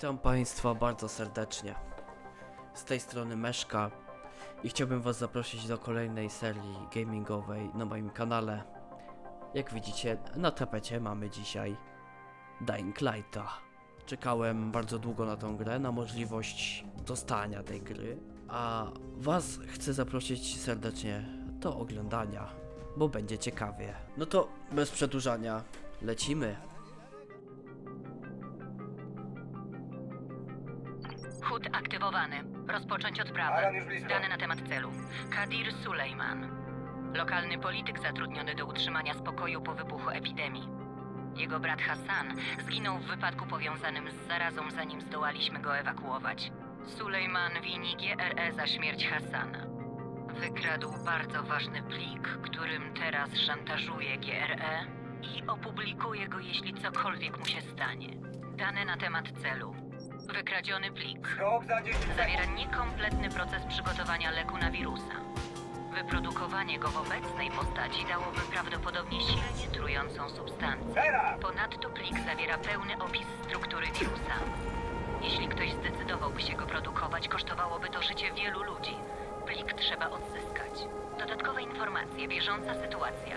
Witam Państwa bardzo serdecznie. Z tej strony Meszka i chciałbym Was zaprosić do kolejnej serii gamingowej na moim kanale. Jak widzicie, na tapecie mamy dzisiaj Dying Lighta. Czekałem bardzo długo na tą grę, na możliwość dostania tej gry, a Was chcę zaprosić serdecznie do oglądania, bo będzie ciekawie. No to bez przedłużania, lecimy. Aktywowany. Rozpocząć odprawę. Alan już blisko. Dane na temat celu. Kadir Sulejman. Lokalny polityk zatrudniony do utrzymania spokoju po wybuchu epidemii. Jego brat Hassan zginął w wypadku powiązanym z zarazą, zanim zdołaliśmy go ewakuować. Sulejman wini GRE za śmierć Hassana. Wykradł bardzo ważny plik, którym teraz szantażuje GRE i opublikuje go, jeśli cokolwiek mu się stanie. Dane na temat celu. Wykradziony plik. Skok za 10 Zawiera niekompletny proces przygotowania leku na wirusa. Wyprodukowanie go w obecnej postaci dałoby prawdopodobnie silnie trującą substancję. Teraz! Ponadto plik zawiera pełny opis struktury wirusa. Jeśli ktoś zdecydowałby się go produkować, kosztowałoby to życie wielu ludzi. Plik trzeba odzyskać. Dodatkowe informacje, bieżąca sytuacja.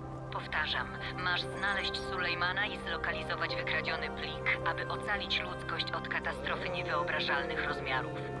Powtarzam, masz znaleźć Sulejmana i zlokalizować wykradziony plik, aby ocalić ludzkość od katastrofy niewyobrażalnych rozmiarów.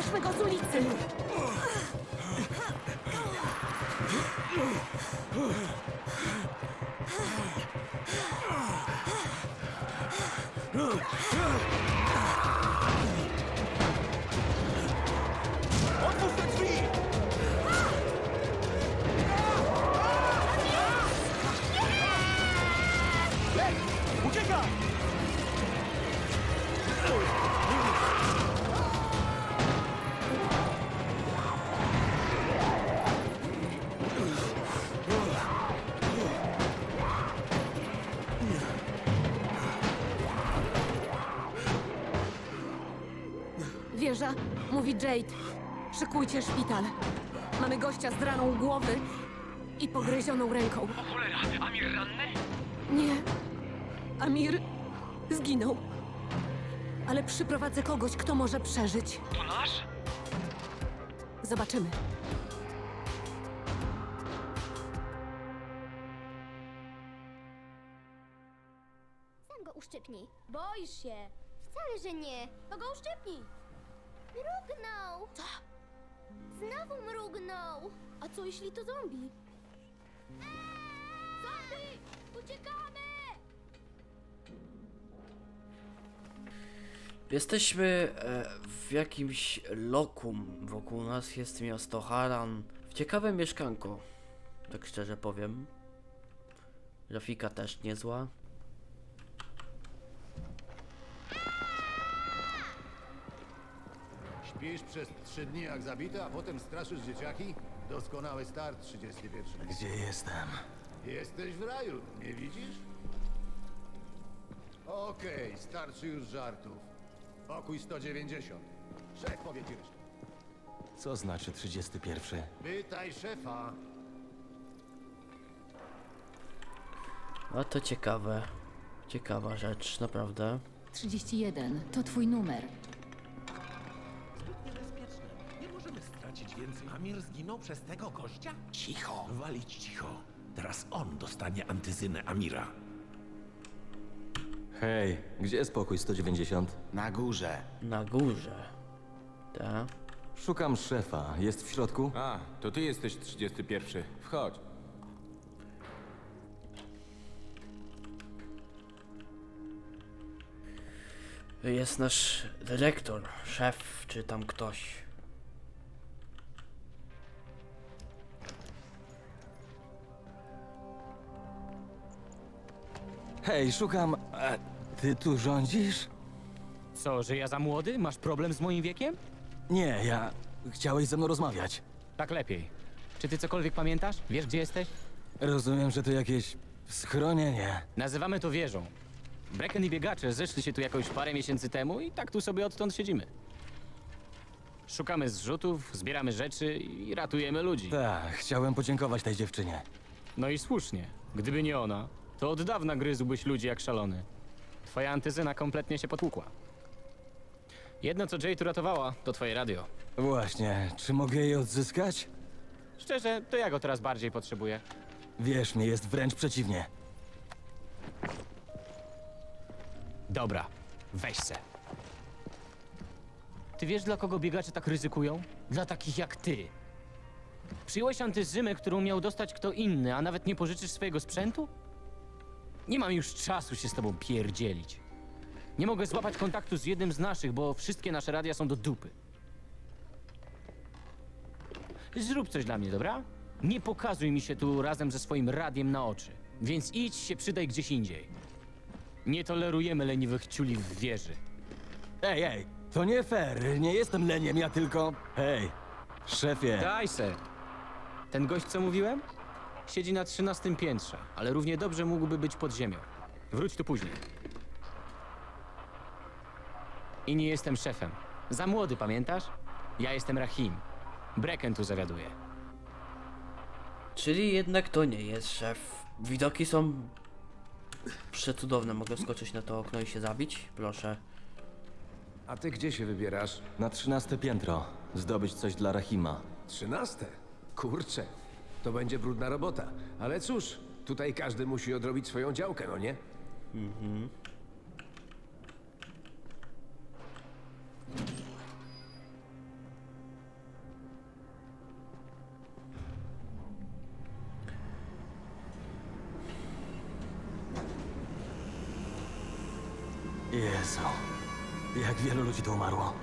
Zabierzmy go z ulicy! Szykujcie szpital. Mamy gościa z raną głowy i pogryzioną ręką. O cholera, Amir ranny? Nie. Amir zginął. Ale przyprowadzę kogoś, kto może przeżyć. To nasz? Zobaczymy. Sam go uszczypnij. Boisz się. Wcale, że nie. To go uszczypnij. Mrugnął. Co? Znowu mrugnął. A co jeśli to zombie? Zombie! Uciekamy! Jesteśmy e, w jakimś lokum. Wokół nas jest miasto Haran. Ciekawe mieszkanko. Tak szczerze powiem. Grafika też niezła. Śpisz przez trzy dni jak zabity, a potem straszysz dzieciaki? Doskonały start 31. Gdzie jestem? Jesteś w raju, nie widzisz? Okej, starczy już żartów. Pokój 190. Szef powie ci resztę. Co znaczy 31? Pytaj szefa. A to ciekawe. Ciekawa rzecz, naprawdę. 31 to twój numer. Amir zginął przez tego gościa? Cicho, walić cicho. Teraz on dostanie antyzynę Amira. Hej, gdzie jest pokój 190? Na górze. Na górze. Tak. Szukam szefa. Jest w środku? A, to ty jesteś 31. Wchodź. Jest nasz dyrektor, szef, czy tam ktoś. Hej, szukam... A ty tu rządzisz? Co, że ja za młody? Masz problem z moim wiekiem? Nie, ja... Chciałeś ze mną rozmawiać. Tak lepiej. Czy ty cokolwiek pamiętasz? Wiesz, gdzie jesteś? Rozumiem, że to jakieś... schronienie. Nazywamy to wieżą. Brecken i biegacze zeszli się tu jakoś parę miesięcy temu i tak tu sobie odtąd siedzimy. Szukamy zrzutów, zbieramy rzeczy i ratujemy ludzi. Tak, chciałem podziękować tej dziewczynie. No i słusznie. Gdyby nie ona, to od dawna gryzłbyś ludzi jak szalony. Twoja antyzyna kompletnie się potłukła. Jedno, co Jay tu ratowała, to twoje radio. Właśnie, czy mogę je odzyskać? Szczerze, to ja go teraz bardziej potrzebuję. Wierz mi, jest wręcz przeciwnie. Dobra, weź se. Ty wiesz, dla kogo biegacze tak ryzykują? Dla takich jak ty. Przyjąłeś antyzymę, którą miał dostać kto inny, a nawet nie pożyczysz swojego sprzętu? Nie mam już czasu się z tobą pierdzielić. Nie mogę złapać kontaktu z jednym z naszych, bo wszystkie nasze radia są do dupy. Zrób coś dla mnie, dobra? Nie pokazuj mi się tu razem ze swoim radiem na oczy. Więc idź się przydaj gdzieś indziej. Nie tolerujemy leniwych ciuli w wieży. Ej, ej, to nie fair, nie jestem leniem, ja tylko... Hej, szefie, Daj se. Ten gość, co mówiłem? Siedzi na trzynastym piętrze, ale równie dobrze mógłby być pod ziemią. Wróć tu później. I nie jestem szefem. Za młody, pamiętasz? Ja jestem Rahim. Brecken tu zawiaduje. Czyli jednak to nie jest szef. Widoki są przecudowne. Mogę skoczyć na to okno i się zabić? Proszę. A ty gdzie się wybierasz? na trzynaste piętro. Zdobyć coś dla Rahima. Trzynaste? Kurczę, to będzie brudna robota. Ale cóż, tutaj każdy musi odrobić swoją działkę, no nie? Jezu, jak wielu ludzi tu umarło.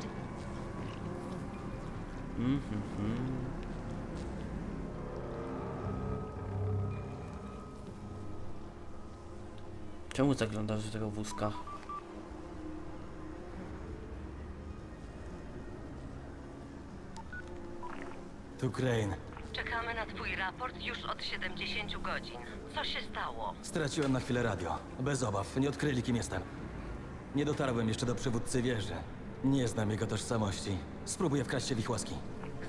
Czemu zaglądasz do tego wózka? Tu Crane. Czekamy na twój raport już od 70 godzin. Co się stało? Straciłem na chwilę radio. Bez obaw, nie odkryli kim jestem. Nie dotarłem jeszcze do przywódcy wieży. Nie znam jego tożsamości. Spróbuję wkraść się w ich łaski.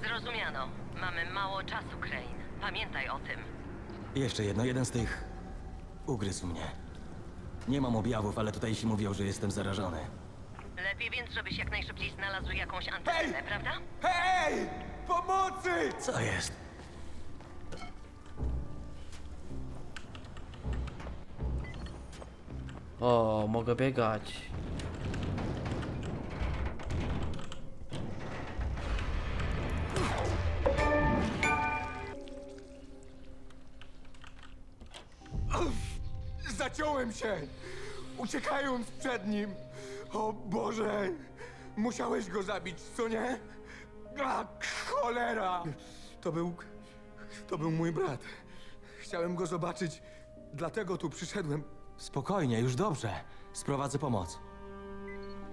Zrozumiano. Mamy mało czasu, Crane. Pamiętaj o tym. Jeszcze jedno, jeden z tych... ugryzł mnie. Nie mam objawów, ale tutaj się mówią, że jestem zarażony. Lepiej więc, żebyś jak najszybciej znalazł jakąś antynę, prawda? Hej! Pomocy! Co jest? O, mogę biegać. Się! Uciekając przed nim! O Boże! Musiałeś go zabić, co nie? A, cholera! To był... to był mój brat. Chciałem go zobaczyć, dlatego tu przyszedłem. Spokojnie, już dobrze. Sprowadzę pomoc.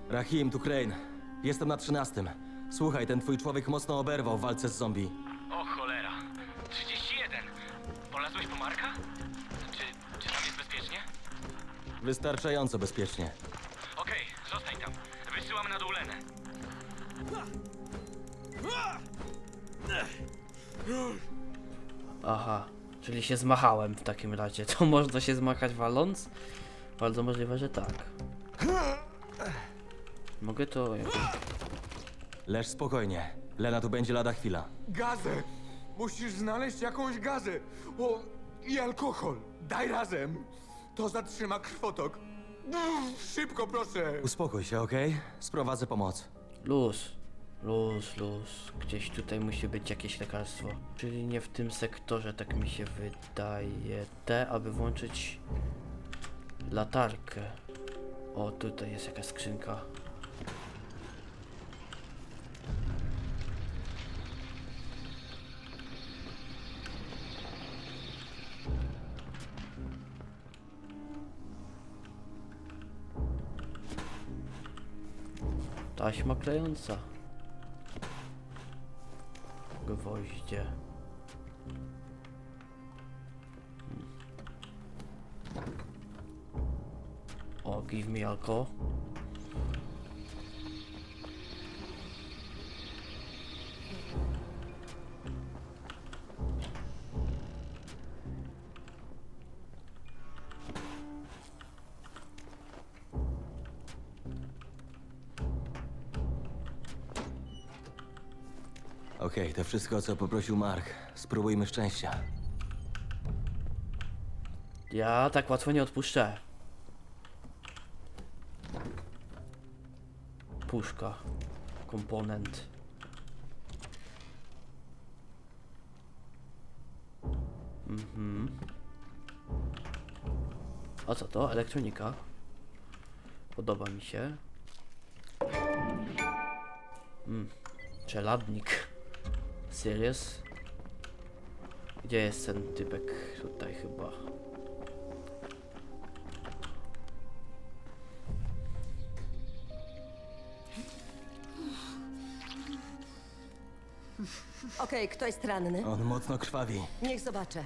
Rahim, tu Crane. Jestem na trzynastym. Słuchaj, ten twój człowiek mocno oberwał w walce z zombie. O Wystarczająco bezpiecznie. Okej, zostań tam. Wysyłam na dół Lenę. Aha, czyli się zmachałem w takim razie. To można się zmachać waląc? Bardzo możliwe, że tak. Mogę to jakoś... Leż spokojnie. Lena tu będzie lada chwila. Gazę! Musisz znaleźć jakąś gazę! O, i alkohol! Daj razem! To zatrzyma krwotok. Uff, Szybko, proszę! Uspokój się, okej? Sprowadzę pomoc. Luz. Luz, luz. Gdzieś tutaj musi być jakieś lekarstwo. Czyli nie w tym sektorze, tak mi się wydaje. Te, aby włączyć latarkę. O, tutaj jest jakaś skrzynka. Taśma klejąca. Gwoździe. O, give me alcohol. Okej, to wszystko, o co poprosił Mark. Spróbujmy szczęścia. Ja tak łatwo nie odpuszczę. Puszka. Komponent. Mhm. A co to? Elektronika. Podoba mi się. Mm. Czeladnik. Serious? Gdzie jest ten typek? Tutaj chyba. Okej, kto jest ranny? On mocno krwawi. Niech zobaczę.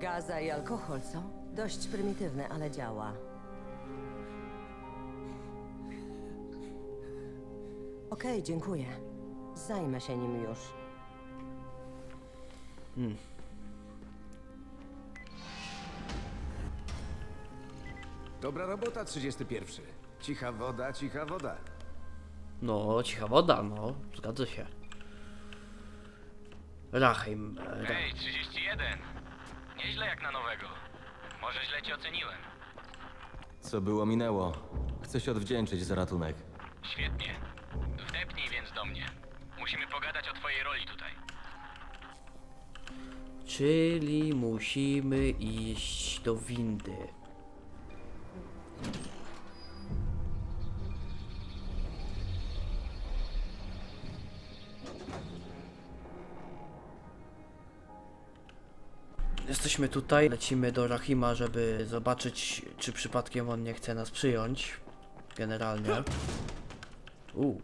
Gaza i alkohol, co? Dość prymitywne, ale działa. Okej, dziękuję. Zajmę się nim już. Dobra robota, 31. Cicha woda, cicha woda. No, cicha woda, no. Zgadza się. Rachim. e, Ra Hej, 31. Nieźle jak na nowego. Może źle cię oceniłem. Co było, minęło. Chcę się odwdzięczyć za ratunek. Świetnie. Pogadać o twojej roli tutaj. Czyli musimy iść do windy. Jesteśmy tutaj, lecimy do Rahima, żeby zobaczyć, czy przypadkiem on nie chce nas przyjąć. Generalnie. U,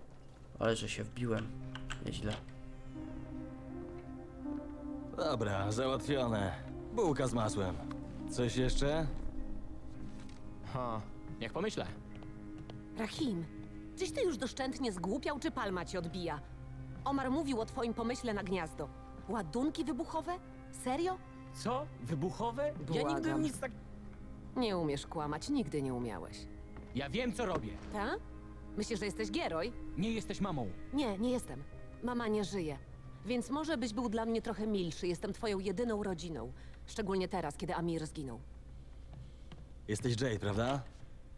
ale że się wbiłem. Nieźle. Dobra, załatwione. Bułka z masłem. Coś jeszcze? Ha, niech pomyślę. Rahim, czyś ty już doszczętnie zgłupiał, czy palma ci odbija? Omar mówił o twoim pomyśle na gniazdo. Ładunki wybuchowe? Serio? Co? Wybuchowe? Ja nigdy nic tak... Nie umiesz kłamać, nigdy nie umiałeś. Ja wiem, co robię. Ta? Myślisz, że jesteś Gieroj? Nie jesteś mamą. Nie, nie jestem. Mama nie żyje. Więc może byś był dla mnie trochę milszy. Jestem twoją jedyną rodziną. Szczególnie teraz, kiedy Amir zginął. Jesteś Jade, prawda?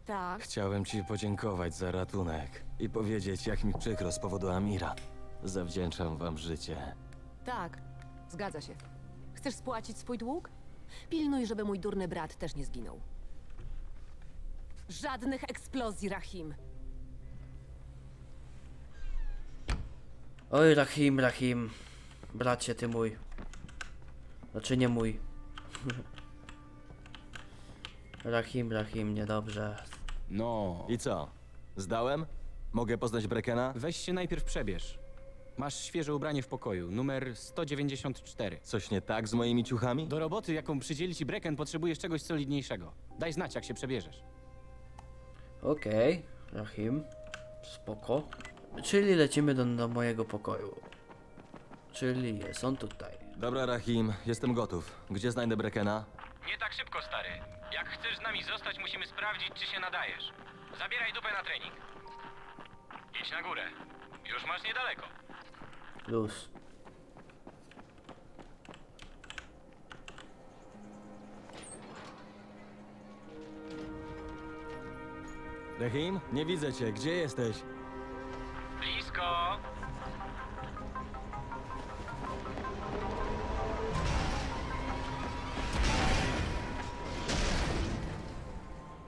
Tak. Chciałem ci podziękować za ratunek i powiedzieć, jak mi przykro z powodu Amira. Zawdzięczam wam życie. Tak, zgadza się. Chcesz spłacić swój dług? Pilnuj, żeby mój durny brat też nie zginął. Żadnych eksplozji, Rahim. Oj, Rahim, Rahim. Bracie, ty mój. Znaczy nie mój. Rahim, Rahim, niedobrze. No. I co? Zdałem? Mogę poznać Brekena? Weź się najpierw przebierz. Masz świeże ubranie w pokoju, numer 194. Coś nie tak z moimi ciuchami? Do roboty, jaką przydzieli ci Brecken, potrzebujesz czegoś solidniejszego. Daj znać, jak się przebierzesz. Okej, Rahim. Spoko. Czyli lecimy do, do mojego pokoju. Czyli jest on tutaj. Dobra, Rahim, jestem gotów. Gdzie znajdę Brekena? Nie tak szybko, stary. Jak chcesz z nami zostać, musimy sprawdzić, czy się nadajesz. Zabieraj dupę na trening. Idź na górę. Już masz niedaleko. Luz. Rahim, nie widzę cię. Gdzie jesteś? Blisko!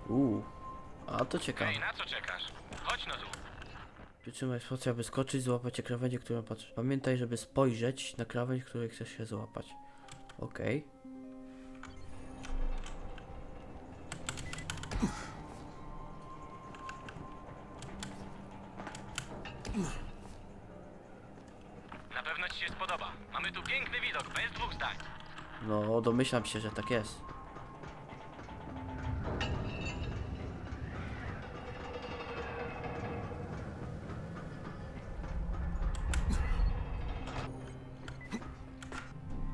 Uuu. A to ciekawe. Hej, na co czekasz? Chodź no tu. Przytrzymaj spację, aby skoczyć, złapać się krawędzi, którą patrzysz. Pamiętaj, żeby spojrzeć na krawędź, której chcesz się złapać. Okej. Domyślam się, że tak jest.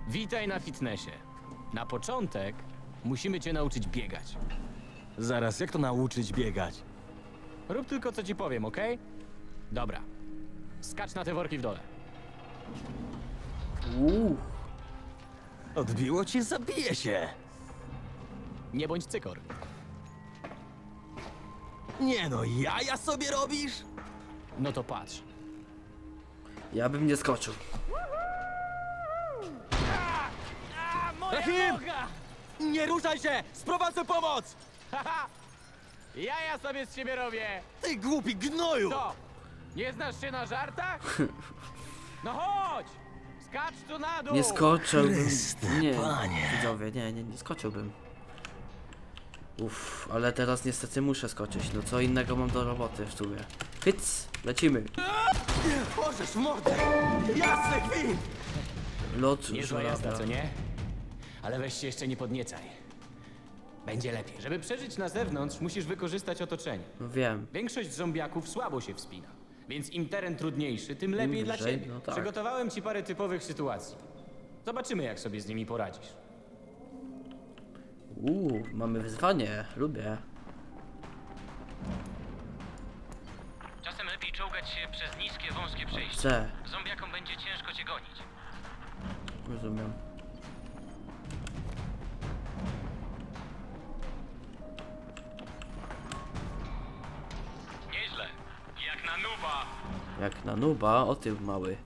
Witaj na fitnessie. Na początek musimy cię nauczyć biegać. Zaraz, jak to nauczyć biegać? Rób tylko co ci powiem, ok? Dobra. Skacz na te worki w dole. Uuu. Odbiło cię? Zabiję się! Nie bądź cykor. Nie no, jaja sobie robisz? No to patrz. Ja bym nie skoczył. Rahim! Nie ruszaj się! Sprowadzę pomoc! Ja ja sobie z ciebie robię! Ty głupi gnoju! Co? Nie znasz się na żartach? No chodź! Skacz tu na dół! Nie skoczyłbym. Chryste, Nie, panie. widzowie, nie, nie, nie skoczyłbym. Uff, ale teraz niestety muszę skoczyć. No co innego mam do roboty w sumie. Hyc, lecimy. Możesz w mordę! Jasny gwint! Lot Niezła jazda, co nie? Ale weź się jeszcze nie podniecaj. Będzie lepiej. Żeby przeżyć na zewnątrz, musisz wykorzystać otoczenie. No wiem. Większość zombiaków słabo się wspina. Więc im teren trudniejszy, tym lepiej dla wyżej, ciebie. no tak. Przygotowałem ci parę typowych sytuacji. Zobaczymy, jak sobie z nimi poradzisz. Uuu, mamy wyzwanie. Lubię. Czasem lepiej czołgać się przez niskie, wąskie przejście. Chcę. Zombiakom będzie ciężko cię gonić. Rozumiem. Jak na nuba, o ty mały.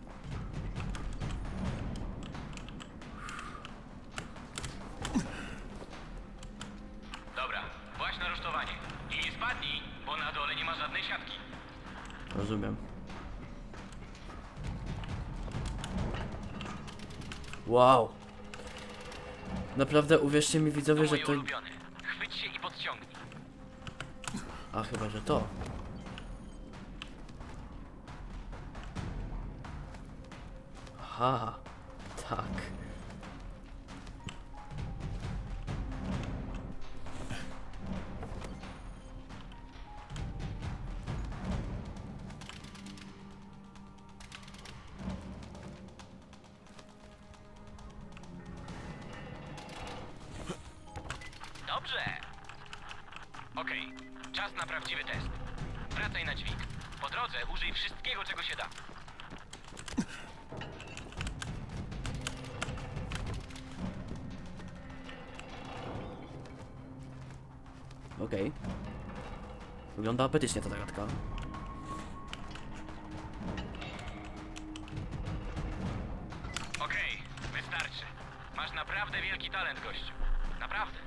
Dobra, właśnie na rusztowanie. I nie spadnij, bo na dole nie ma żadnej siatki. Rozumiem. Wow. Naprawdę uwierzcie mi widzowie, że to... Chwyć się i podciągnij. A chyba, że to. Aha. Tak. Dobrze. Okej, czas na prawdziwy test. Wracaj na dźwig. Po drodze użyj wszystkiego, czego się da. Okej. Wygląda apetycznie ta zagadka. Okej, wystarczy. Masz naprawdę wielki talent, gościu. Naprawdę.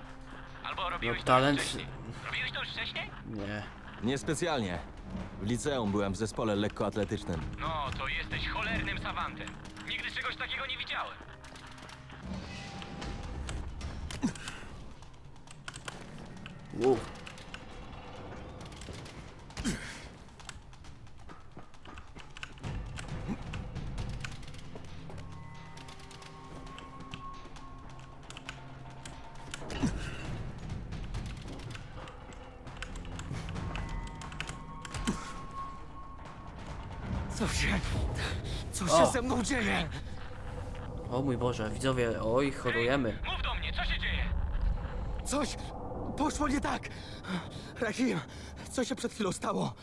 Albo robiłeś No, to już talent- wcześniej. Robiłeś to już wcześniej? Nie. Niespecjalnie. W liceum byłem w zespole lekkoatletycznym. No, to jesteś cholernym savantem. Nigdy czegoś takiego nie widziałem. Wow. Co się... Co się dzieje? O mój Boże, widzowie, oj, chorujemy. Mów do mnie, co się dzieje? Coś poszło nie tak. Rahim, co się przed chwilą stało?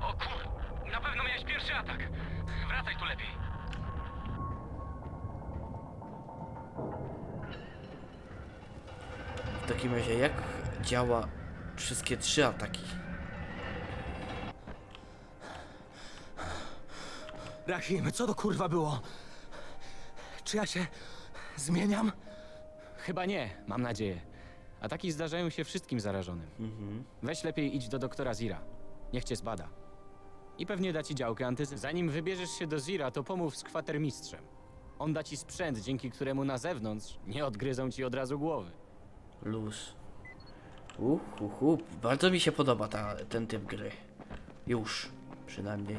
O kur... Na pewno miałeś pierwszy atak. Wracaj tu lepiej. W takim razie, jak działa wszystkie trzy ataki? Rahim, co to kurwa było? Czy ja się zmieniam? Chyba nie, mam nadzieję. Ataki zdarzają się wszystkim zarażonym. Weź lepiej idź do doktora Zira. Niech cię zbada. I pewnie da ci działkę antyzy. Zanim wybierzesz się do Zira, to pomów z kwatermistrzem. On da ci sprzęt, dzięki któremu na zewnątrz nie odgryzą ci od razu głowy. Luz. Uh, uh, uh. Bardzo mi się podoba ta, ten typ gry. Już, przynajmniej.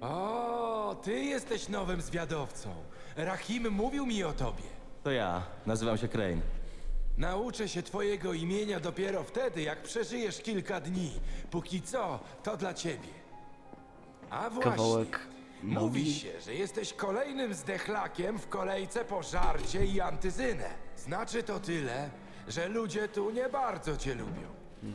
O, ty jesteś nowym zwiadowcą. Rahim mówił mi o tobie. To ja, nazywam się Crane. Nauczę się twojego imienia dopiero wtedy, jak przeżyjesz kilka dni. Póki co, to dla ciebie. A właśnie, Kawałek mówi się, że jesteś kolejnym zdechlakiem w kolejce po żarcie i antyzynę. Znaczy to tyle, że ludzie tu nie bardzo cię lubią.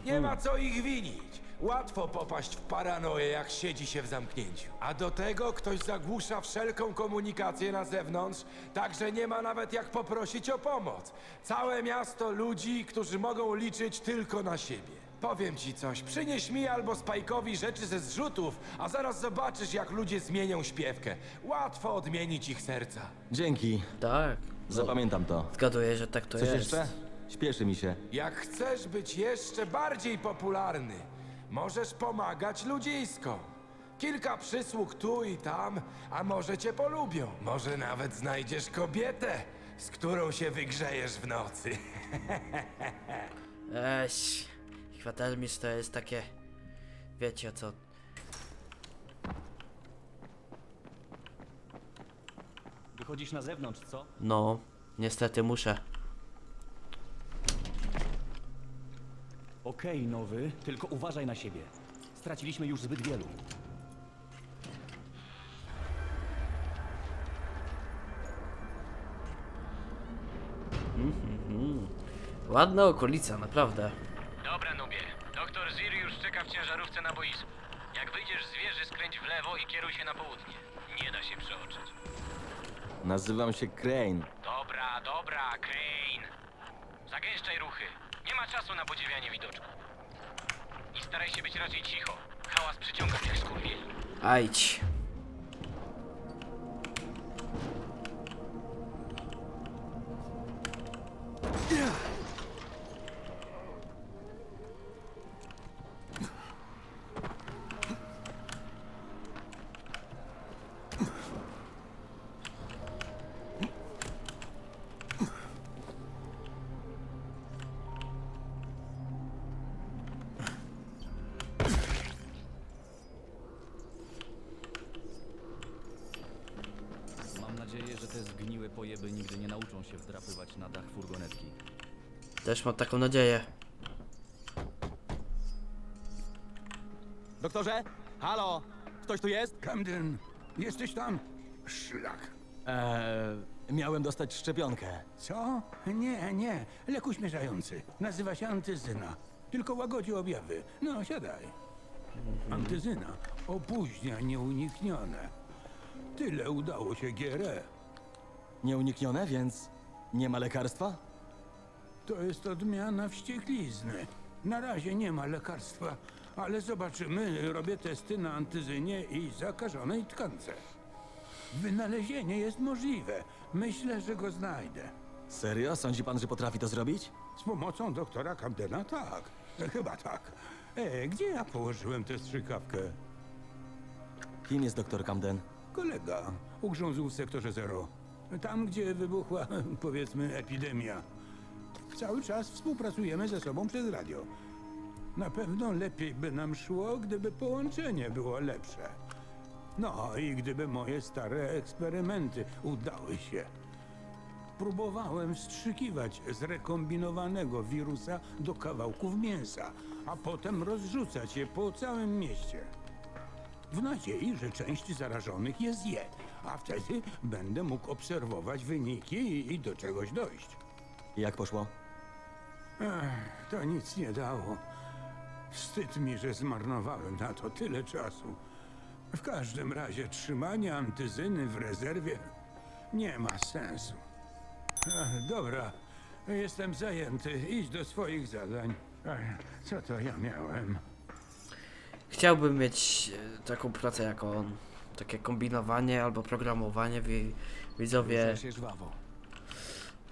Nie ma co ich winić. Łatwo popaść w paranoję, jak siedzi się w zamknięciu. A do tego ktoś zagłusza wszelką komunikację na zewnątrz, także nie ma nawet jak poprosić o pomoc. Całe miasto ludzi, którzy mogą liczyć tylko na siebie. Powiem ci coś, przynieś mi albo Spajkowi rzeczy ze zrzutów, a zaraz zobaczysz, jak ludzie zmienią śpiewkę. Łatwo odmienić ich serca. Dzięki, Tak. zapamiętam to. Zgaduję, że tak to Coś jest. jeszcze? Śpieszy mi się. Jak chcesz być jeszcze bardziej popularny, możesz pomagać ludzisko. Kilka przysług tu i tam, a może cię polubią. Może nawet znajdziesz kobietę, z którą się wygrzejesz w nocy. Eś. Kwatermistrz to jest takie... Wiecie co... Wychodzisz na zewnątrz, co? No, niestety muszę. Okej, nowy, tylko uważaj na siebie. Straciliśmy już zbyt wielu. Ładna okolica, naprawdę. Dobra, Nubie. Doktor Zir już czeka w ciężarówce na boisku. Jak wyjdziesz z wieży, skręć w lewo i kieruj się na południe. Nie da się przeoczyć. Nazywam się Crane. Dobra, dobra, Crane. Zagęszczaj ruchy. Nie ma czasu na podziwianie widoczku. I staraj się być raczej cicho. Hałas przyciąga tych skurwieli. Ajdź. Też mam taką nadzieję. Doktorze? Halo? Ktoś tu jest? Camden, jesteś tam? Szlak. Eee, miałem dostać szczepionkę. Co? Nie, nie. Lek uśmierzający. Nazywa się antyzyna. Tylko łagodzi objawy. No, siadaj. Antyzyna opóźnia nieuniknione. Tyle udało się GRE. Nieuniknione, więc nie ma lekarstwa? To jest odmiana wścieklizny. Na razie nie ma lekarstwa, ale zobaczymy. Robię testy na antyzynie i zakażonej tkance. Wynalezienie jest możliwe. Myślę, że go znajdę. Serio? Sądzi pan, że potrafi to zrobić? Z pomocą doktora Camdena tak. Chyba tak. E, gdzie ja położyłem tę strzykawkę? Kim jest doktor Camden? Kolega ugrzązł w sektorze zero. Tam, gdzie wybuchła, powiedzmy, epidemia. Cały czas współpracujemy ze sobą przez radio. Na pewno lepiej by nam szło, gdyby połączenie było lepsze. No i gdyby moje stare eksperymenty udały się. Próbowałem wstrzykiwać zrekombinowanego wirusa do kawałków mięsa, a potem rozrzucać je po całym mieście. W nadziei, że część zarażonych je zje, a wtedy będę mógł obserwować wyniki i, i do czegoś dojść. Jak poszło? Ech, to nic nie dało. Wstyd mi, że zmarnowałem na to tyle czasu. W każdym razie trzymanie antyzyny w rezerwie nie ma sensu. Dobra, jestem zajęty. Idź do swoich zadań. Co to ja miałem? Chciałbym mieć e, taką pracę jak on. Takie kombinowanie albo programowanie, wi widzowie.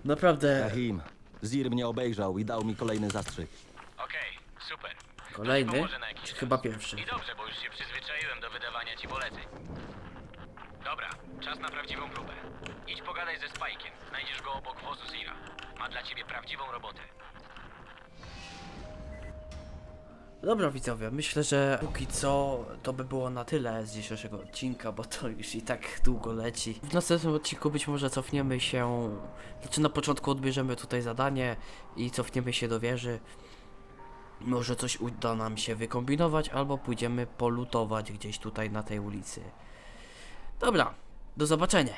Naprawdę Rahim, Zir mnie obejrzał i dał mi kolejny zastrzyk. Okej, super. kolejny, Pomoże na jakiś czy czas. chyba pierwszy. I dobrze, bo już się przyzwyczaiłem do wydawania ci poleceń. Dobra, czas na prawdziwą próbę. Idź pogadaj ze Spajkiem. Znajdziesz go obok wozu Zira. Ma dla ciebie prawdziwą robotę. Dobra widzowie, myślę, że póki co to by było na tyle z dzisiejszego odcinka, bo to już i tak długo leci. W następnym odcinku być może cofniemy się, znaczy na początku odbierzemy tutaj zadanie i cofniemy się do wieży. Może coś uda nam się wykombinować, albo pójdziemy polutować gdzieś tutaj na tej ulicy. Dobra, do zobaczenia.